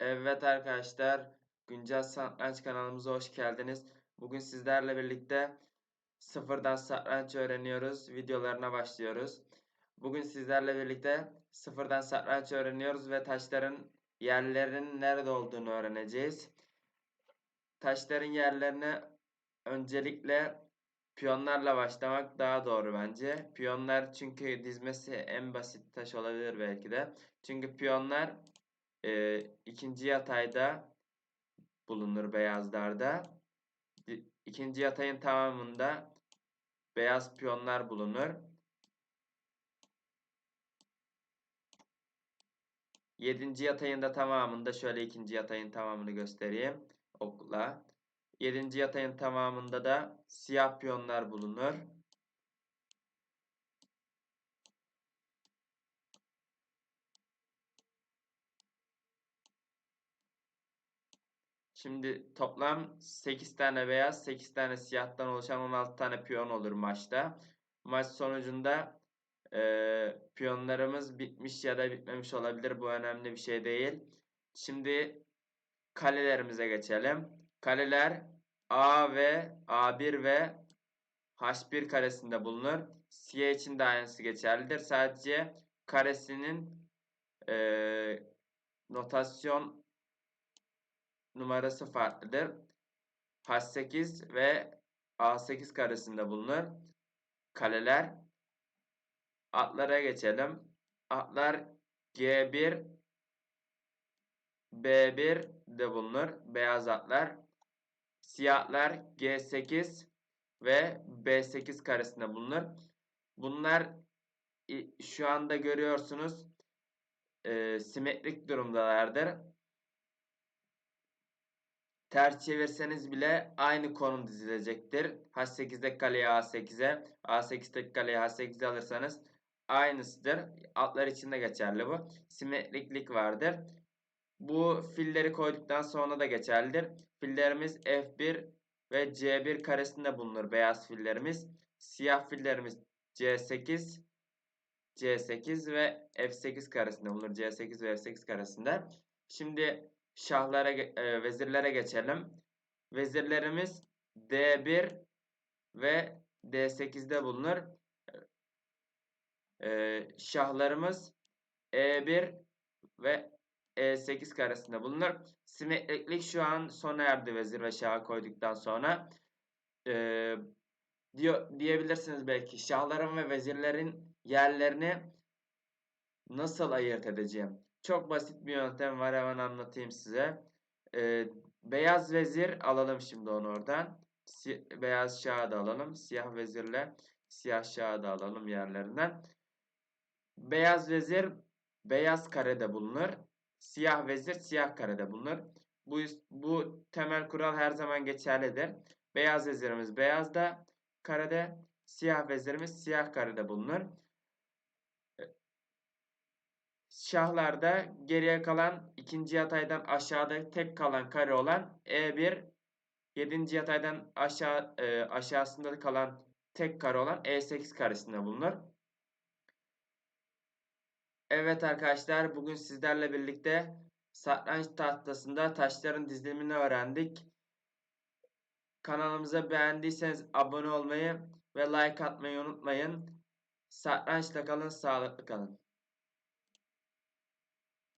Evet arkadaşlar, Güncel Satranç kanalımıza hoş geldiniz. Bugün sizlerle birlikte sıfırdan satranç öğreniyoruz. Videolarına başlıyoruz. Bugün sizlerle birlikte sıfırdan satranç öğreniyoruz ve taşların yerlerinin nerede olduğunu öğreneceğiz. Taşların yerlerini öncelikle piyonlarla başlamak daha doğru bence. Piyonlar çünkü dizmesi en basit taş olabilir belki de. Çünkü piyonlar e, ikinci yatayda bulunur beyazlarda. İkinci yatayın tamamında beyaz piyonlar bulunur. Yedinci yatayın da tamamında şöyle ikinci yatayın tamamını göstereyim okla. Yedinci yatayın tamamında da siyah piyonlar bulunur. Şimdi toplam 8 tane beyaz, 8 tane siyahtan oluşan 16 tane piyon olur maçta. Maç sonucunda e, piyonlarımız bitmiş ya da bitmemiş olabilir. Bu önemli bir şey değil. Şimdi kalelerimize geçelim. Kaleler A ve A1 ve H1 karesinde bulunur. Siyah için de aynısı geçerlidir. Sadece karesinin e, notasyon numarası farklıdır. H8 ve A8 karesinde bulunur. Kaleler. Atlara geçelim. Atlar G1 B1 de bulunur. Beyaz atlar. Siyahlar G8 ve B8 karesinde bulunur. Bunlar şu anda görüyorsunuz e, simetrik durumdalardır. Ters çevirseniz bile aynı konum dizilecektir. H8'deki kaleye A8'e, A8'deki kaleye H8'e alırsanız aynısıdır. Altlar için de geçerli bu. Simetriklik vardır. Bu filleri koyduktan sonra da geçerlidir. Fillerimiz F1 ve C1 karesinde bulunur beyaz fillerimiz. Siyah fillerimiz C8, C8 ve F8 karesinde bulunur. C8 ve F8 karesinde. Şimdi şahlara, e, vezirlere geçelim. Vezirlerimiz D1 ve D8'de bulunur. E, şahlarımız E1 ve E8 karesinde bulunur. Simetriklik şu an sona erdi vezir ve şahı koyduktan sonra. E, diyor, diyebilirsiniz belki şahların ve vezirlerin yerlerini nasıl ayırt edeceğim? Çok basit bir yöntem var hemen anlatayım size. Ee, beyaz vezir alalım şimdi onu oradan. Si beyaz şahı da alalım. Siyah vezirle siyah şahı da alalım yerlerinden. Beyaz vezir beyaz karede bulunur. Siyah vezir siyah karede bulunur. Bu, bu temel kural her zaman geçerlidir. Beyaz vezirimiz beyazda karede, siyah vezirimiz siyah karede bulunur. Şahlarda geriye kalan ikinci yataydan aşağıda tek kalan kare olan E1 7. yataydan aşağı e, aşağısında kalan tek kare olan E8 karesinde bulunur. Evet arkadaşlar bugün sizlerle birlikte satranç tahtasında taşların dizilimini öğrendik. Kanalımıza beğendiyseniz abone olmayı ve like atmayı unutmayın. Satrançla kalın, sağlıklı kalın.